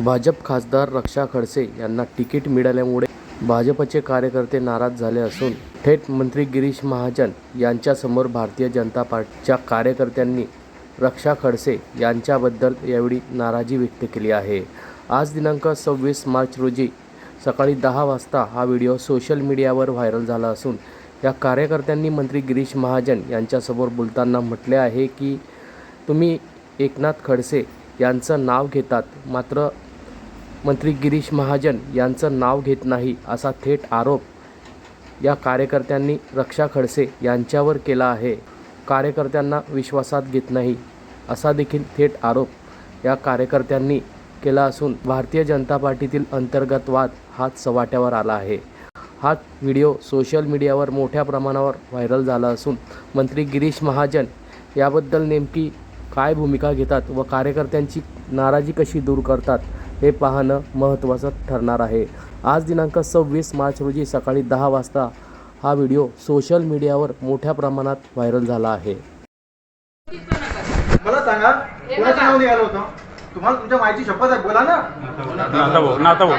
भाजप खासदार रक्षा खडसे यांना तिकीट मिळाल्यामुळे भाजपचे कार्यकर्ते नाराज झाले असून थेट मंत्री गिरीश महाजन यांच्यासमोर भारतीय जनता पार्टीच्या कार्यकर्त्यांनी रक्षा खडसे यांच्याबद्दल यावेळी नाराजी व्यक्त केली आहे. आज दिनांक सव्वीस मार्च रोजी सकाळी दहा वाजता हा व्हिडिओ सोशल मीडियावर व्हायरल झाला असून या कार्यकर्त्यांनी मंत्री गिरीश महाजन यांच्यासमोर बोलताना म्हटले आहे की तुम्ही एकनाथ खडसे यांचं नाव घेतात मात्र मंत्री गिरीश महाजन यांचं नाव घेत नाही असा थेट आरोप या कार्यकर्त्यांनी रक्षा खडसे यांच्यावर केला आहे. कार्यकर्त्यांना विश्वासात घेत नाही असा देखील थेट आरोप या कार्यकर्त्यांनी केला असून भारतीय जनता पार्टीतील अंतर्गत वाद हा सवाट्यावर आला आहे. हा व्हिडिओ सोशल मीडियावर मोठ्या प्रमाणावर व्हायरल झाला असून मंत्री गिरीश महाजन याबद्दल नेमकी काय भूमिका घेतात व कार्यकर्त्यांची नाराजी कशी दूर करतात हे पाहणं महत्त्वाचं ठरणार आहे. आज दिनांक सव्वीस मार्च रोजी सकाळी दहा वाजता हा व्हिडिओ सोशल मीडियावर मोठ्या प्रमाणात व्हायरल झाला आहे. मला सांगा कोणाचं नाव निघालं होतं? तुम्हाला तुमच्या माहिती शपथ आहे बोला ना. नाथा भाऊ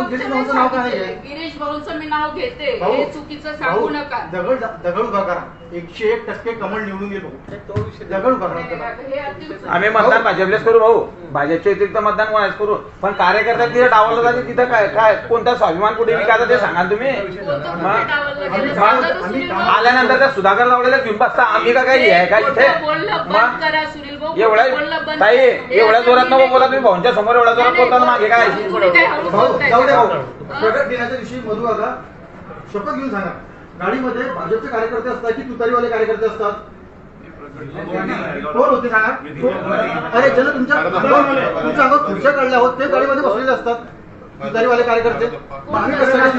नाव गिरीश. आहे? भाऊचं मी नाव घेते भाऊ, हे चुकीचं सांगू नका दगड दगड उभा करा एकशे एक टक्के कमळ निवडून येतो दगड उभा करा हे. आम्ही मतदान भाजपलेच करू भाऊ भाजपच्या व्यतिरिक्त मतदान कोणाच करू पण कार्यकर्ता तिथे डावलं जाते तिथं काय काय कोणता स्वाभिमान कुठे विकायचा ते सांगा तुम्ही कोणतं मग? कुठे डावललं गेलं? आम्ही- सांगा तर आम्ही- सुनील भाऊ. आल्यानंतर त्या सुधाकर लावलेला घेऊन बसता आम्ही का काही आहे का इथे खोटं बोलणं बंद मग करा सुनील भाऊ एवढ्या खोटं बोलणं बंद ताई करा. एवढ्या जोरात तुम्ही नको बोला तुम्ही भाऊंच्या समोर एवढ्या जोरात नाही, बोलताना मागे काय भाऊ जाऊ हा? प्रगट दिनाच्या दिवशी मधु शपथ घेऊन सांगा. गाडीमध्ये भाजपचे कार्यकर्ते असतात की तुतारीवाले कार्यकर्ते असतात? कोण होते सांगा? अरे ज्यांना तुमच्या तुमच्या अंगावर खुर्च्या काढल्या आहोत ते गाडीमध्ये बसलेले असतात. तुतारीवाले कार्यकर्ते. काय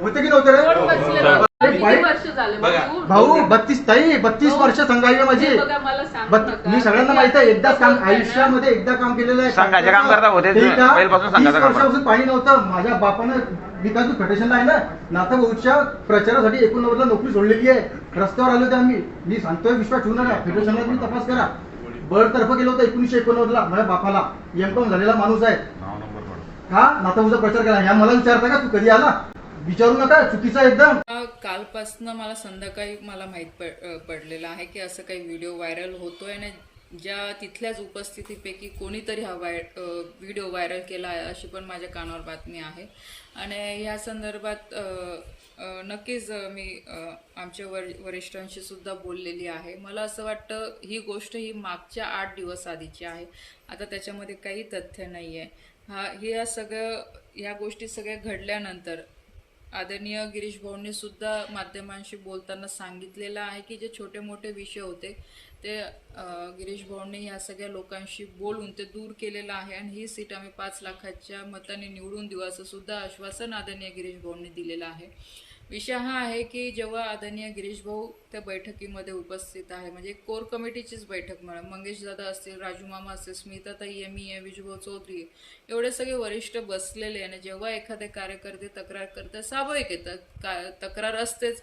होते की नव्हते रे? किती वर्ष झाले भाऊ? भाऊ बत्तीस ताई बत्तीस वर्ष संघाई आहे माझी. हे बघा मला सांगू बत्त- नका. मी सगळ्यांना माहीत आहे एकदा काम आयुष्यामध्ये एकदा काम केलेलं आहे. संघाचे काम करता होते ते का? पहिल्यापासून तीस संघाचं काम वर्षापासून पाणी नव्हतं. माझ्या बापानं विकास फेडरेशनला आहे ना नाथा भाऊच्या प्रचारासाठी एकोणनव्वदला नोकरी सोडलेली आहे. रस्त्यावर आलो होते आम्ही. मी सांगतोय विश्वास ठेवू नका. फेडरेशनला तुम्ही तपास करा. बळतर्फ गेलो होतं एकोणीसशे एकोणनव्वदला. माझ्या बापाला. एम कॉम झालेला माणूस आहे. का नाथा भाऊचा प्रचार केला. ह्या मला विचारता का? तू कधी आला? विचारू नका चुकीचा एकदम. कालपासनं मला संध्याकाळी मला माहीत पड पडलेलं आहे की असं काही व्हिडिओ व्हायरल होतोय आणि ज्या तिथल्याच उपस्थितीपैकी कोणीतरी हा वाय व्हिडिओ व्हायरल केला आहे अशी पण माझ्या कानावर बातमी आहे. आणि ह्या संदर्भात नक्कीच मी आमच्या वर वरिष्ठांशी सुद्धा बोललेली आहे. मला असं वाटतं ही गोष्ट ही मागच्या आठ दिवस आधीची आहे. आता त्याच्यामध्ये काही तथ्य नाही आहे हा ह्या या सगळं ह्या गोष्टी सगळ्या घडल्यानंतर आदरणीय गिरीश भाऊंनी सुद्धा माध्यमांशी बोलताना सांगितलेलं आहे की जे छोटे मोठे विषय होते ते गिरीश भाऊंनी ह्या सगळ्या लोकांशी बोलून ते दूर केलेलं आहे आणि ही सीट आम्ही पाच लाखाच्या मताने निवडून देऊ असं सुद्धा आश्वासन आदरणीय गिरीश भाऊंनी दिलेलं आहे. विषय हा आहे की जेव्हा आदरणीय गिरीश भाऊ त्या बैठकीमध्ये उपस्थित आहे म्हणजे कोर कमिटीचीच बैठक म्हणा मंगेश दादा असतील राजू मामा असतील स्मिताताई आहे मी आहे विजूभाऊ चौधरी एवढे सगळे वरिष्ठ बसलेले आहे आणि जेव्हा एखादे कार्यकर्ते तक्रार करतात स्वाभाविक येतात का तक्रार असतेच.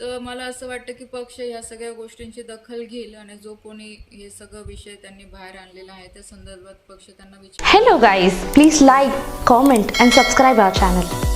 तर मला असं वाटतं की पक्ष ह्या सगळ्या गोष्टींची दखल घेईल आणि जो कोणी हे सगळं विषय त्यांनी बाहेर आणलेला आहे त्या संदर्भात पक्ष त्यांना विचार hello guys please like comment and subscribe our channel